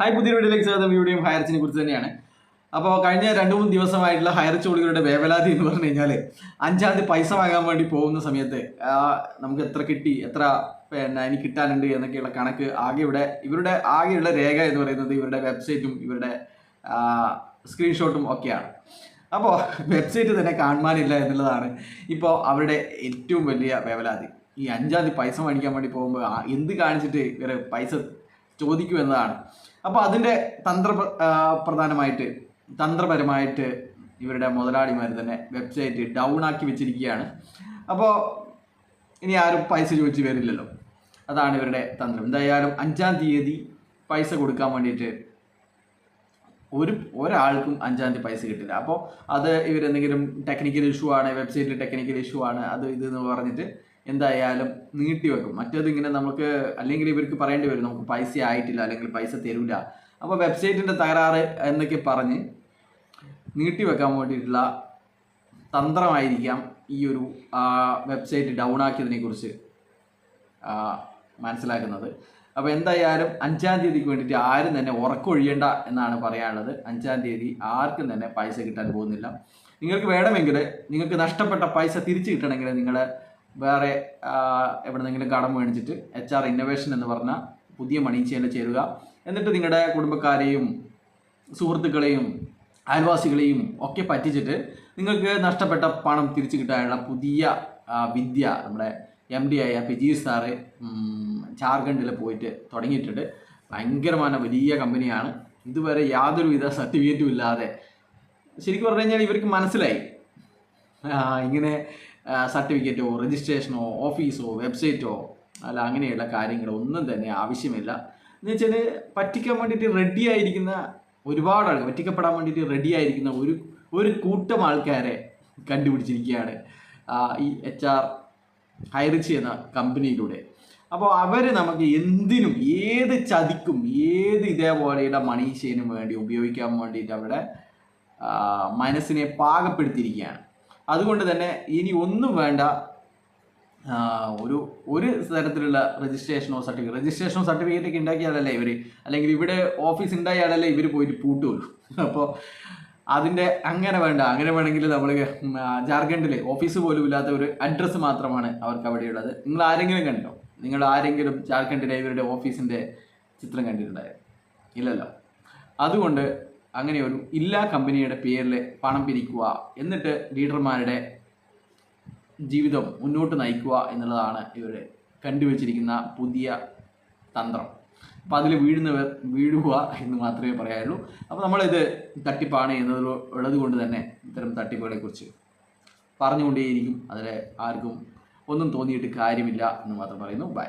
Hi പുതിയ വീഡിയോയിലേക്ക് സ്വാഗതം. വീഡിയോയും ഹയർച്ചിനെ കുറിച്ച് തന്നെയാണ്. അപ്പോൾ കഴിഞ്ഞ രണ്ട് മൂന്ന് ദിവസമായിട്ടുള്ള ഹയർ ചോളികളുടെ വേവലാതി എന്ന് പറഞ്ഞു കഴിഞ്ഞാൽ അഞ്ചാം തീയതി പൈസ വാങ്ങാൻ വേണ്ടി പോകുന്ന സമയത്ത് നമുക്ക് എത്ര കിട്ടി എത്ര പിന്നെ എനിക്ക് കിട്ടാനുണ്ട് എന്നൊക്കെയുള്ള കണക്ക് ആകെ ഇവിടെ ഇവരുടെ ആകെയുള്ള രേഖ എന്ന് പറയുന്നത് ഇവരുടെ വെബ്സൈറ്റും ഇവരുടെ സ്ക്രീൻഷോട്ടും ഒക്കെയാണ്. അപ്പോൾ വെബ്സൈറ്റ് തന്നെ കാണുവാനില്ല എന്നുള്ളതാണ് ഇപ്പോൾ അവരുടെ ഏറ്റവും വലിയ വേവലാതി. ഈ അഞ്ചാം തീയതി പൈസ മേടിക്കാൻ വേണ്ടി പോകുമ്പോൾ എന്ത് കാണിച്ചിട്ട് ഇവരെ പൈസ ചോദിക്കും എന്നതാണ് അപ്പോൾ അതിന്റെ തന്ത്ര പ്രധാനമായിട്ട് തന്ത്രപരമായിട്ട് ഇവരുടെ മുതലാളിമാർ തന്നെ വെബ്സൈറ്റ് ഡൗൺ ആക്കി വെച്ചിരിക്കുകയാണ്. അപ്പോൾ ഇനി ആരും പൈസ ചോദിച്ച് വരില്ലല്ലോ. അതാണ് ഇവരുടെ തന്ത്രം. എന്തായാലും അഞ്ചാം തീയതി പൈസ കൊടുക്കാൻ വേണ്ടിയിട്ട് ഒരു ഒരാൾക്കും അഞ്ചാം തീയതി പൈസ കിട്ടില്ല. അപ്പോൾ അത് ഇവരെന്തെങ്കിലും ടെക്നിക്കൽ ഇഷ്യൂ ആണ് വെബ്സൈറ്റിൽ ടെക്നിക്കൽ ഇഷ്യൂ ആണ് അത് ഇത് എന്ന് പറഞ്ഞിട്ട് എന്തായാലും നീട്ടി വെക്കും. മറ്റേത് ഇങ്ങനെ നമുക്ക് അല്ലെങ്കിൽ ഇവർക്ക് പറയേണ്ടി വരും നമുക്ക് പൈസ ആയിട്ടില്ല അല്ലെങ്കിൽ പൈസ തരൂല. അപ്പോൾ വെബ്സൈറ്റിന്റെ തകരാറ് എന്നൊക്കെ പറഞ്ഞ് നീട്ടി വെക്കാൻ വേണ്ടിയിട്ടുള്ള തന്ത്രമായിരിക്കാം ഈ ഒരു വെബ്സൈറ്റ് ഡൗൺ ആക്കിയതിനെ കുറിച്ച് മനസ്സിലാക്കുന്നത്. അപ്പോൾ എന്തായാലും അഞ്ചാം തീയതിക്ക് വേണ്ടിയിട്ട് ആരും തന്നെ ഉറക്കൊഴിയണ്ട എന്നാണ് പറയാനുള്ളത്. അഞ്ചാം തീയതി ആർക്കും തന്നെ പൈസ കിട്ടാൻ പോകുന്നില്ല. നിങ്ങൾക്ക് വേണമെങ്കിൽ നിങ്ങൾക്ക് നഷ്ടപ്പെട്ട പൈസ തിരിച്ചു കിട്ടണമെങ്കിൽ നിങ്ങൾ വേറെ എവിടെ എവിടെന്നെങ്കിലും കടം മേടിച്ചിട്ട് എച്ച് ആർ ഇന്നോവേഷൻ എന്ന് പറഞ്ഞ പുതിയ മണി മണീച്ചയിൽ ചേരുക. എന്നിട്ട് നിങ്ങളുടെ കുടുംബക്കാരെയും സുഹൃത്തുക്കളെയും അയൽവാസികളെയും ഒക്കെ പറ്റിച്ചിട്ട് നിങ്ങൾക്ക് നഷ്ടപ്പെട്ട പണം തിരിച്ചു കിട്ടാനുള്ള പുതിയ വിദ്യ നമ്മുടെ എം ഡി ആയ പിജി സാറ് ജാർഖണ്ഡിൽ പോയിട്ട് തുടങ്ങിയിട്ടുണ്ട്. ഭയങ്കരമായ വലിയ കമ്പനിയാണ്. ഇതുവരെ യാതൊരുവിധ സർട്ടിഫിക്കറ്റും ഇല്ലാതെ. ശരിക്കും പറഞ്ഞു കഴിഞ്ഞാൽ ഇവർക്ക് മനസ്സിലായി. ഇങ്ങനെ സർട്ടിഫിക്കറ്റോ രജിസ്ട്രേഷനോ ഓഫീസോ വെബ്സൈറ്റോ അല്ല അങ്ങനെയുള്ള കാര്യങ്ങളോ ഒന്നും തന്നെ ആവശ്യമില്ല. എന്ന് വെച്ചാൽ പറ്റിക്കാൻ വേണ്ടിയിട്ട് റെഡി ആയിരിക്കുന്ന ഒരുപാട് ആൾക്കാർ പറ്റിക്കപ്പെടാൻ വേണ്ടിയിട്ട് റെഡി ആയിരിക്കുന്ന ഒരു ഒരു കൂട്ടം ആൾക്കാരെ കണ്ടുപിടിച്ചിരിക്കുകയാണ് ഈ എച്ച് ആർ ഹൈറിച്ച് എന്ന കമ്പനിയിലൂടെ. അപ്പോൾ അവർ നമുക്ക് എന്തിനും ഏത് ചതിക്കും ഏത് ഇതേപോലെയുള്ള മണീഷേനും വേണ്ടി ഉപയോഗിക്കാൻ വേണ്ടിയിട്ട് അവിടെ ആ, മനസ്സിനെ പാകപ്പെടുത്തിയിരിക്കുകയാണ്. അതുകൊണ്ട് തന്നെ ഇനി ഒന്നും വേണ്ട ഒരു ഒരു തരത്തിലുള്ള രജിസ്ട്രേഷനോ സർട്ടിഫിക്കറ്റ് രജിസ്ട്രേഷനോ സർട്ടിഫിക്കറ്റ് ഒക്കെ ഉണ്ടാക്കിയാലല്ലേ ഇവർ അല്ലെങ്കിൽ ഇവിടെ ഓഫീസ് ഉണ്ടായാലല്ലേ ഇവർ പോയിട്ട് പൂട്ടുള്ളൂ. അപ്പോൾ അതിന്റെ അങ്ങനെ വേണ്ട. അങ്ങനെ വേണമെങ്കിൽ നമ്മൾ ജാർഖണ്ഡിൽ ഓഫീസ് പോലും ഇല്ലാത്ത ഒരു അഡ്രസ്സ് മാത്രമാണ് അവർക്ക് അവിടെയുള്ളത്. നിങ്ങൾ ആരെങ്കിലും കണ്ടോ? നിങ്ങൾ ആരെങ്കിലും ജാർഖണ്ഡിലെ ഇവരുടെ ഓഫീസിന്റെ ചിത്രം കണ്ടിട്ടുണ്ടായോ? ഇല്ലല്ലോ. അതുകൊണ്ട് അങ്ങനെ ഒരു ഇല്ലാ കമ്പനിയുടെ പേരിൽ പണം പിരിക്കുക എന്നിട്ട് ലീഡർമാരുടെ ജീവിതം മുന്നോട്ട് നയിക്കുക എന്നുള്ളതാണ് ഇവർ കണ്ടുവച്ചിരിക്കുന്ന പുതിയ തന്ത്രം. അപ്പോൾ അതിൽ വീഴുന്നവർ വീഴുക എന്ന് മാത്രമേ പറയാനുള്ളൂ അപ്പോൾ നമ്മളിത് തട്ടിപ്പാണ് എന്നത് ഉള്ളത് കൊണ്ട് തന്നെ ഇത്തരം തട്ടിപ്പുകളെ കുറിച്ച് പറഞ്ഞുകൊണ്ടേയിരിക്കും. അതിൽ ആർക്കും ഒന്നും തോന്നിയിട്ട് കാര്യമില്ല എന്ന് മാത്രം പറയുന്നു. ബൈ.